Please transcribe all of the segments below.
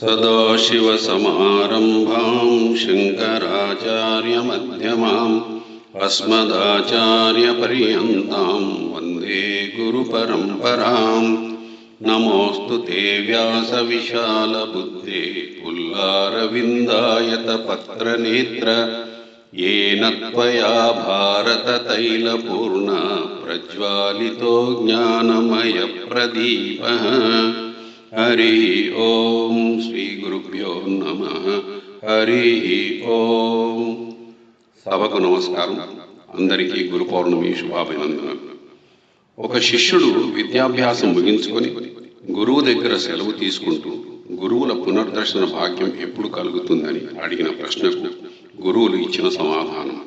सदाशिवसमारम्भां शङ्कराचार्यमध्यमाम् अस्मदाचार्यपर्यन्तां वंदे गुरुपरम्पराम्। नमोऽस्तु ते व्यासविशालबुद्धे पुल्लारविन्दायतपत्रनेत्र। येन त्वया भारततैलपूर्ण प्रज्वालितो ज्ञानमयप्रदीपः। హరి ఓం శ్రీ గురుభ్యో నమ హరి ఓం సభకు నమస్కారం. అందరికీ గురు పౌర్ణమి శుభాభినందన ఒక శిష్యుడు విద్యాభ్యాసం ముగించుకొని గురువు దగ్గర సెలవు తీసుకుంటూ గురువుల పునర్దర్శన భాగ్యం ఎప్పుడు కలుగుతుందని అడిగిన ప్రశ్నకు గురువులు ఇచ్చిన సమాధానం.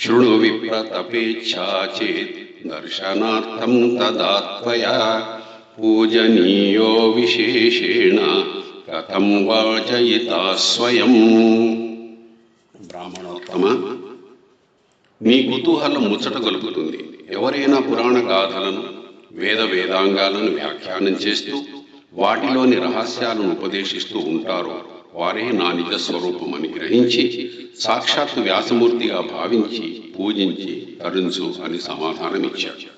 శృణు విప్ర తపేచ్ఛా చేత్ దర్శనార్థం తదాత్వయా పూజనీయో విశేషేణ కథం వాచయితా స్వయం బ్రాహ్మణోత్తమ మీ కుతూహలం ముచ్చట కలుగుతుంది ఎవరైనా పురాణ గాథలను వేద వేదాంగాలను వ్యాఖ్యానం చేస్తూ వాటిలోని రహస్యాలను ఉపదేశిస్తూ ఉంటారో వారే నా నిజ స్వరూపమని గ్రహించి సాక్షాత్ వ్యాసమూర్తిగా భావించి పూజించి తరుంచు అని సమాధానమిచ్చాడు.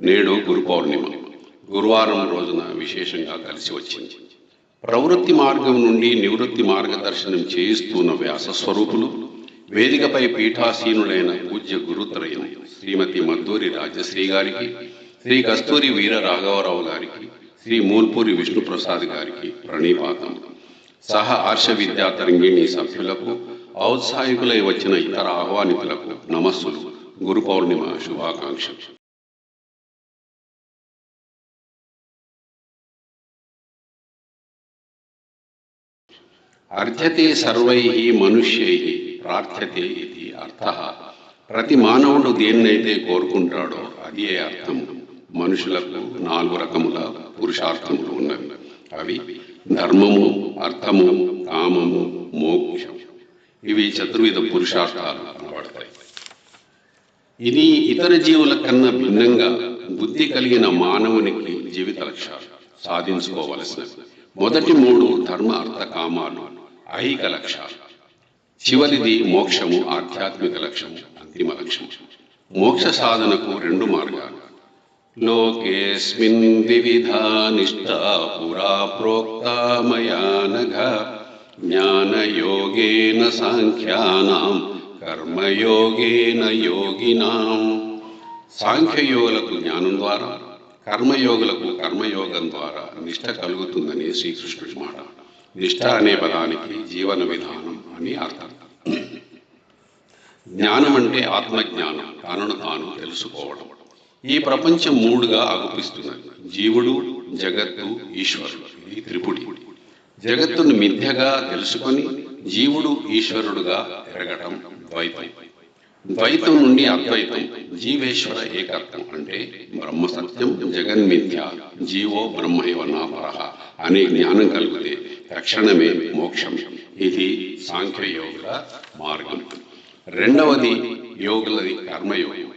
నేడు గురు పౌర్ణిమ. గురువారం రోజున విశేషంగా కలిసి వచ్చింది. ప్రవృత్తి మార్గం నుండి నివృత్తి మార్గదర్శనం చేయిస్తున్న వ్యాస స్వరూపులు వేదికపై పీఠాసీనులైన పూజ్య గురుత్రయం శ్రీమతి మద్దూరి రాజశ్రీ గారికి శ్రీ కస్తూరి వీర రాఘవరావు గారికి శ్రీ మూల్పూరి విష్ణుప్రసాద్ గారికి ప్రణీపాతం. సహ ఆర్ష విద్యా తరంగిణి సభ్యులకు ఔత్సాహికులై వచ్చిన ఇతర ఆహ్వానితులకు నమస్సులు. గురు పౌర్ణిమ శుభాకాంక్షలు. అర్థతే సర్వై మనుష్యై ప్రార్థతే ఇది అర్థ. ప్రతి మానవుడు దేన్నైతే కోరుకుంటాడో అది అర్థం. మనుషులకు నాలుగు రకముల పురుషార్థములు ఉన్నవి. అవి ధర్మము అర్థము కామము మోక్షం. ఇవి చతుర్విధ పురుషార్థాలు అనబడతాయి. ఇది ఇతర జీవుల కన్నా భిన్నంగా బుద్ధి కలిగిన మానవునికి జీవిత లక్ష్యాలు సాధించుకోవలసినవి. మొదటి మూడు ధర్మ అర్థ కామాలు. ఐహిక లక్ష చివరిది మోక్షము ఆధ్యాత్మిక లక్ష్యము అంతిమ లక్ష్యం మోక్ష సాధనకు రెండు మార్గాలు. లోకేస్మిన్ వివిధా నిష్టా పురా ప్రోక్తా మయా నఘ జ్ఞానయోగేన సాంఖ్యానాం కర్మయోగేన యోగినాం సాంఖ్యయోగులకు జ్ఞానం ద్వారా కర్మయోగులకు కర్మయోగం ద్వారా నిష్ట కలుగుతుందని శ్రీకృష్ణుడి మాట నిష్ట అనే పదానికి జీవన విధానం అని అర్థం. జ్ఞానం అంటే ఆత్మజ్ఞానం తనను తాను తెలుసుకోవడం. ఈ ప్రపంచం మూడుగా అగుపిస్తున్నది జీవుడు జగత్తు ఈశ్వరుడు ఇది త్రిపుడి జగత్తును మిథ్యగా తెలుసుకొని జీవుడు ఈశ్వరుడుగా ఎరగటం ద్వైతం. ద్వైతం నుండి అద్వైతం జీవేశ్వర ఏకత్వం అంటే బ్రహ్మ సత్యం జగన్మిథ్య జీవో బ్రహ్మైవ నాపరహ అనే జ్ఞానం కలిగితే రక్షణమే మోక్షం. ఇది సాంఖ్యయోగుల మార్గం. రెండవది యోగులది కర్మయోగం.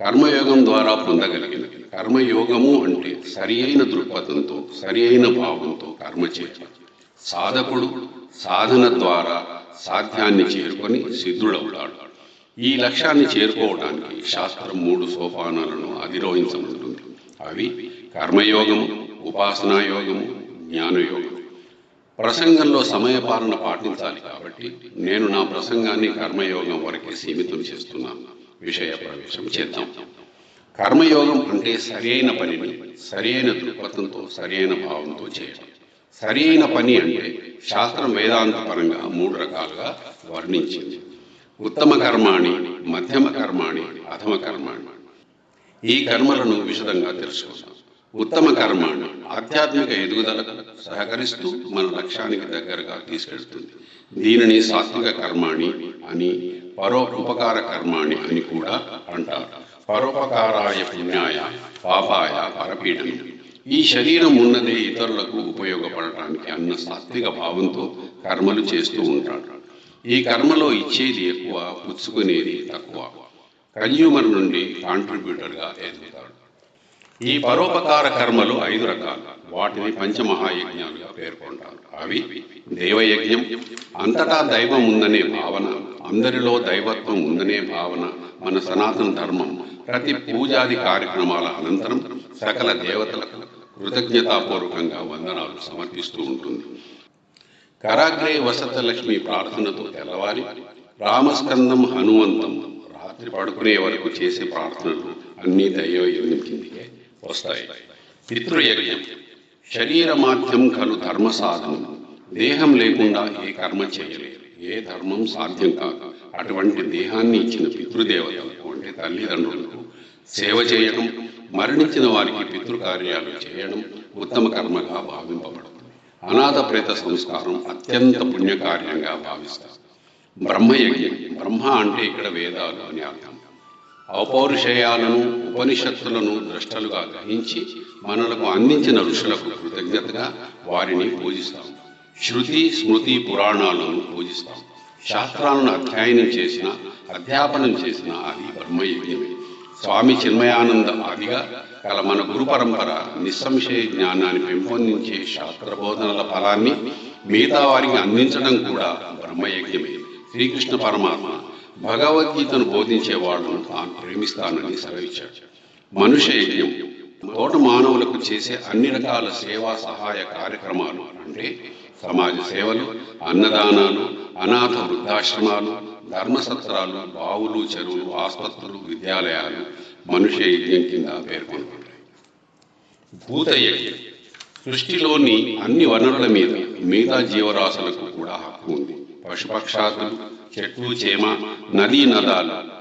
కర్మయోగం ద్వారా పొందగలిగినది కర్మయోగము అంటే సరి అయిన దృక్పథంతో సరి అయిన భావంతో కర్మ చేయటం సాధకుడు సాధన ద్వారా సాధ్యాన్ని చేరుకొని సిద్ధుడవుతాడు. ఈ లక్ష్యాన్ని చేరుకోవడానికి శాస్త్రం మూడు సోపానాలను అధిరోహించబడుతుంది. అవి కర్మయోగము ఉపాసనాయోగము జ్ఞానయోగం. ప్రసంగంలో సమయపాలన పాటించాలి కాబట్టి నేను నా ప్రసంగాన్ని కర్మయోగం వరకే సీమితం చేస్తున్నాను. విషయ ప్రవేశం చేద్దాం. కర్మయోగం అంటే సరైన పనిని సరైన దృక్పథంతో సరైన భావంతో చేయడం. సరైన పని అంటే శాస్త్రం వేదాంత పరంగా మూడు రకాలుగా వర్ణించింది. ఉత్తమ కర్మాణి మధ్యమ కర్మాణి అధమ కర్మాణి. ఈ కర్మలను విశదంగా తెలుసుకుందాం. ఉత్తమ కర్మ ఆధ్యాత్మిక ఎదుగుదలకు సహకరిస్తూ మన లక్ష్యానికి దగ్గరగా తీసుకెళ్తుంది. దీనిని సాత్విక కర్మాణి అని పరో ఉపకార కర్మాణి అని కూడా అంటారు. పరోపకారాయ పుణ్యాయ పాపాయ పరపీడనం. ఈ శరీరం ఉన్నదే ఇతరులకు ఉపయోగపడటానికి అన్న సాత్విక భావంతో కర్మలు చేస్తూ ఉంటాడు. ఈ కర్మలో ఇచ్చేది ఎక్కువ పుచ్చుకునేది తక్కువ. కన్యూమర్ నుండి కాంట్రిబ్యూటర్గా ఎదుగుతాడు. ఈ పరోపకార కర్మలు ఐదు రకాలు. వాటిని పంచమహాయజ్ఞాలుగా పేర్కొంటారు. అవి దేవయజ్ఞం అంతటా దైవం ఉందనే భావన అందరిలో దైవత్వం ఉందనే భావన మన సనాతన ధర్మం ప్రతి పూజాది కార్యక్రమాల అనంతరం సకల దేవతలకు కృతజ్ఞతాపూర్వకంగా వందనాలు సమర్పిస్తూ ఉంటుంది. కరాగ్రే వసత లక్ష్మి ప్రార్థనతో తెల్లవారి రామస్కందం హనుమంతం రాత్రి పడుకునే వరకు చేసే ప్రార్థనలు అన్ని దైవ యజ్ఞం కిందికే. వస్తాయి. పితృయజ్ఞం శరీర మాధ్యం కను ధర్మ సాధనం దేహం లేకుండా ఏ కర్మ చేయలేదు. ఏ ధర్మం సాధ్యం కాదు. అటువంటి దేహాన్ని ఇచ్చిన పితృదేవతలకు అంటే తల్లిదండ్రులకు సేవ చేయడం మరణించిన వారికి పితృకార్యాలు చేయడం ఉత్తమ కర్మగా భావింపబడుతుంది. అనాథ ప్రేత సంస్కారం అత్యంత పుణ్యకార్యంగా భావిస్తారు. బ్రహ్మయజ్ఞం బ్రహ్మ అంటే ఇక్కడ వేదాలు అని అర్థం. ఔపౌరుషేయాలను ఉపనిషత్తులను ద్రష్టలుగా గ్రహించి మనలకు అందించిన ఋషులకు కృతజ్ఞతగా వారిని పూజిస్తాం. శృతి స్మృతి పురాణాలను పూజిస్తాం. శాస్త్రాలను అధ్యయనం చేసిన అధ్యాపనం చేసిన అది బ్రహ్మయజ్ఞమే. స్వామి చిన్మయానంద ఆదిగా కల మన గురు పరంపర నిస్సంశయ జ్ఞానాన్ని పెంపొందించే శాస్త్ర బోధనల ఫలాన్ని మిగతా వారికి అందించడం కూడా బ్రహ్మయజ్ఞమే. శ్రీకృష్ణ పరమాత్మ భగవద్గీతను బోధించే వాళ్ళను తాను ప్రేమిస్తానని సెలవిచ్చాడు. మనుష్య యజ్ఞం తోట మానవులకు చేసే అన్ని రకాల సేవా సహాయ కార్యక్రమాలు అంటే సమాజ సేవలు అన్నదానాలు అనాథ వృద్ధాశ్రమాలు ధర్మసత్రాలు బావులు చెరువులు ఆసుపత్రులు విద్యాలయాలు మనుష్య యజ్ఞం కింద పేర్కొంటున్నాయి భూత యజ్ఞం సృష్టిలోని అన్ని వనరుల మీద మిగతా జీవరాశులకు కూడా హక్కు ఉంది. పశుపక్షాదులు చెట్లు చేమ నదీ నదాలు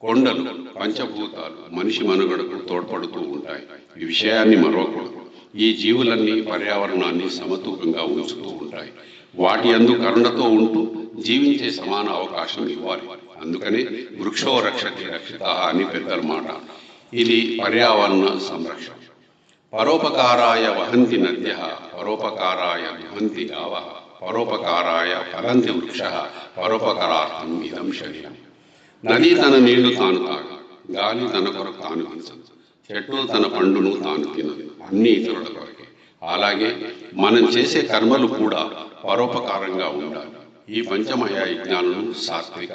కొండలు పంచభూతాలు మనిషి మనుగడకు తోడ్పడుతూ ఉంటాయి. ఈ విషయాన్ని మరవకూడదు ఈ జీవులన్నీ పర్యావరణాన్ని సమతూకంగా ఉంచుతూ ఉంటాయి. వాటి అందు కరుణతో ఉంటూ జీవించే సమాన అవకాశం ఇవ్వాలి. అందుకనే వృక్షో రక్షతి రక్షిత అని పెద్దల మాట. ఇది పర్యావరణ సంరక్షణ. పరోపకారాయ వహంతి నద్య పరోపకారాయ విహంతి గావ పరోపకారాయ ఫలంతి వృక్ష పరోపకారార్థం ఇదం శరీరం. నది తన నీళ్ళు తాను తాగు గాలి తన కొరకు తాను చెట్టు తన పండును తాను తినదు అన్ని ఇతరుల కొరకే. అలాగే మనం చేసే కర్మలు కూడా పరోపకారంగా ఉండాలి. ఈ పంచమయ యజ్ఞాలను సాత్విక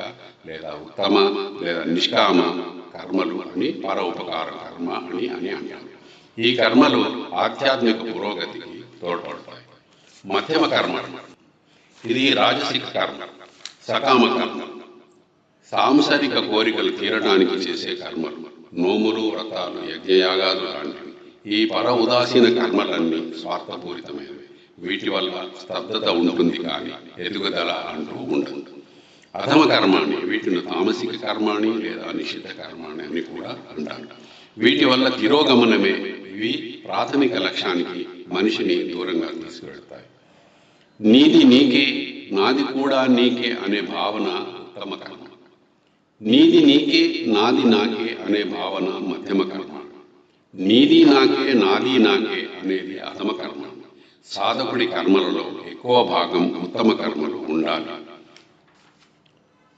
లేదా ఉత్తమ లేదా నిష్కామ కర్మలు అని పరోపకార కర్మ అని అని అంటారు. ఈ కర్మలు ఆధ్యాత్మిక పురోగతికి తోడ్పడతాయి. మధ్యమ కర్మ ఇది రాజసిక కర్మ. సకామ కర్మ సాంసారిక కోరికలు తీరడానికి చేసే కర్మలు నోములు వ్రతాలు యజ్ఞయాగాలు లాంటివి. ఈ పర ఉదాసీన కర్మలన్నీ స్వార్థపూరితమైనవి. వీటి వల్ల స్తబ్దత ఉంటుంది కానీ ఎదుగుదల అంటూ ఉండదు. అధమ కర్మాణి వీటిని తామసిక కర్మాణి లేదా నిషిద్ధ కర్మాణి అని కూడా అంటారు. వీటి వల్ల తిరోగమనమే ఇవి ప్రాథమిక లక్ష్యానికి మనిషిని దూరంగా తీసుకువెళ్తాయి నీది నీకే నాది కూడా నీకే అనే భావన ఉత్తమ కర్మ. నీది నీకే నాది నాకే అనే భావన మధ్యమ కర్మ. నీది నాకే నాది నాకే అనేది అధమ కర్మ. సాధకుడి కర్మలలో ఎక్కువ భాగం ఉత్తమ కర్మలు ఉండాలి.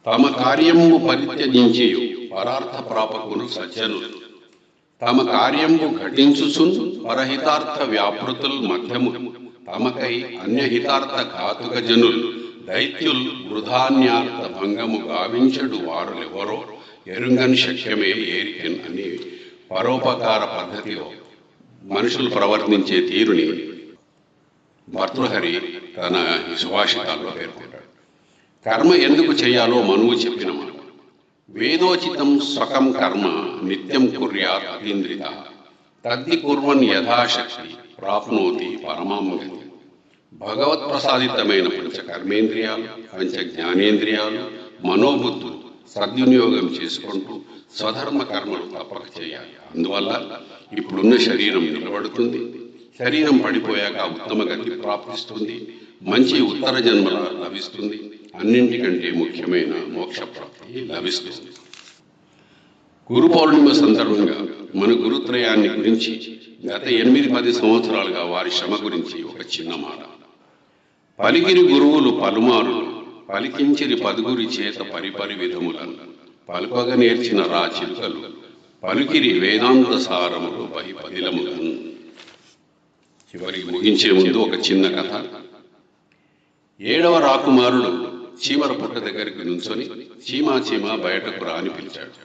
తమ కార్యము పరిత్యజించి పరార్థ ప్రాపకులు సజ్జనులు తమ కార్యము ఘటించుచున్ పరహితార్థ వ్యాపృతులు మధ్యము. తమకై అన్యహితార్థ కాతుక జనులు దైత్యుల్ వృధాన్యార్థ భంగము గావించడు వారులెవరో ఎరుంగని శక్యమే ఏరికెన్ అని పరోపకార పద్ధతిలో మనుషులు ప్రవర్తించే తీరుని భర్తృహరి తన సుభాషితాల్లో పేర్కొంటాడు. కర్మ ఎందుకు చేయాలో మనువు చెప్పిన మాట. వేదోచితం స్వకం కర్మ నిత్యం కుర్యాత్ అతీంద్రిత. తద్ది కుర్వన్ యథాశక్తి. ప్రాప్నోతి పరమాం గతి భగవత్ ప్రసాదితమైన పంచ కర్మేంద్రియాలు పంచ జ్ఞానేంద్రియాలు మనోబుద్ధులు సద్వినియోగం చేసుకుంటూ స్వధర్మ కర్మలు తప్పక చేయాలి. అందువల్ల ఇప్పుడున్న శరీరం నిలబడుతుంది. శరీరం పడిపోయాక ఉత్తమ గతి ప్రాప్తిస్తుంది. మంచి ఉత్తర జన్మల లభిస్తుంది. అన్నింటికంటే ముఖ్యమైన మోక్ష ప్రాప్తి లభిస్తుంది. గురు పౌర్ణిమ సందర్భంగా మన గురుత్రయాన్ని గురించి గత ఎనిమిది పది సంవత్సరాలుగా వారి శ్రమ గురించి ఒక చిన్న మాట. పలికిరి గురువులు పలుమారులు పలికించిరి పదుగురి చేత పరిపరి విధములను పలుకగ నేర్చిన రా చిలుకలు పలుకిరి వేదాంత సారములు బహి పదిలములను చివరికి ముగించే ముందు ఒక చిన్న కథ. ఏడవ రాకుమారుడు చీమర పుట్ట దగ్గరికి నుంచొని చీమా చీమ బయటకు రాని పిలిచాడు.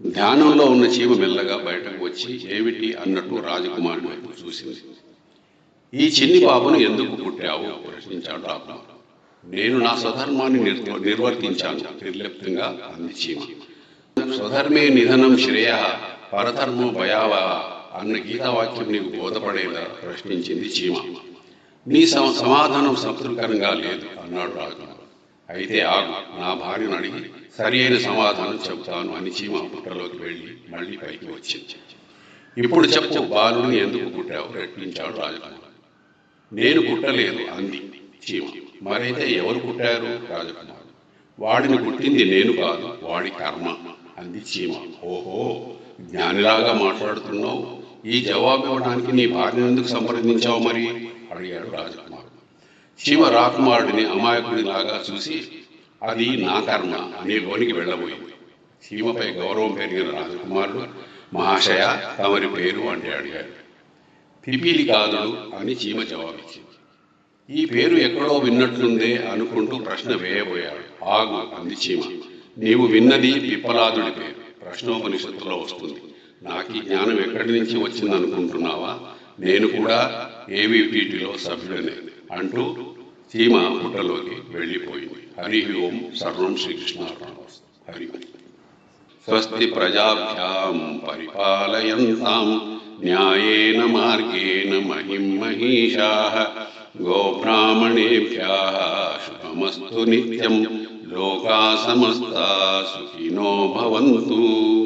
ధ్యానంలో ఉన్న చీమ మెల్లగా బయటకు వచ్చి ఏమిటి అన్నట్టు రాజకుమారుడి వైపు చూసింది. ఈ చిన్ని బాబును ఎందుకు పుట్టావు? ప్రశ్నించాడు రాకుమారుడు నేను నా స్వధర్మాన్ని నిర్- నిర్వర్తించాను నిర్లిప్తంగా అంది చీమ. స్వధర్మే నిధనం శ్రేయ పరధర్మ భయావ అన్న గీతావాక్యం నీకు బోధపడేలా ప్రశ్నించింది చీమ. నీ సమాధానం సంతృప్తికరంగా లేదు అన్నాడు రాజుగారు అయితే ఆగు నా భార్యను అడిగి సరి అయిన సమాధానం చెబుతాను అని చీమ పుట్టలోకి వెళ్ళి మళ్ళీ పైకి వచ్చింది. ఇప్పుడు చెప్పు బాలుని ఎందుకు పుట్టావు? రెట్టించాడు రాజకుమారుడు నేను పుట్టలేదు అంది చీమ. మరైతే ఎవరు పుట్టారు? రాజకుమారుడు వాడిని పుట్టింది నేను కాదు వాడి కర్మ అంది చీమ. ఓహో జ్ఞానిలాగా మాట్లాడుతున్నావు. ఈ జవాబు ఇవ్వడానికి నీ భార్యను ఎందుకు సంప్రదించావు మరి? అడిగాడు రాజకుమార్. శివ రాకుమారుడిని అమాయకుడిలాగా చూసి అది నా కర్మ అని లోనికి వెళ్ళబోయింది సీమపై గౌరవం పెరిగిన రాజకుమారుడు మహాశయ తమరి పేరు అంటే అడిగాడు. పిపీలి కాదు అని చీమ జవాబిచ్చింది. ఈ పేరు ఎక్కడో విన్నట్లుందే అనుకుంటూ ప్రశ్న వేయబోయాడు. ఆగు అంది చీమ. నీవు విన్నది పిప్పలాదుడి పేరు. ప్రశ్నోపనిషత్తులో వస్తుంది. నాకు ఈ జ్ఞానం ఎక్కడి నుంచి వచ్చిందనుకుంటున్నావా? నేను కూడా ఏవీపీటీలో సభ్యుడనే. అంటూ చీమ పుట్టలోకి వెళ్ళిపోయింది. హరి ఓం సర్వం శ్రీకృష్ణ హరి స్వస్తి ప్రజాభ్యాం పరిపాలయంతాం. న్యాయేన మార్గేణ మహిం మహిషా. గోబ్రాహ్మణేభ్యः శుభమస్తు నిత్యం. లోకా సమస్త సుఖినో భవంతు.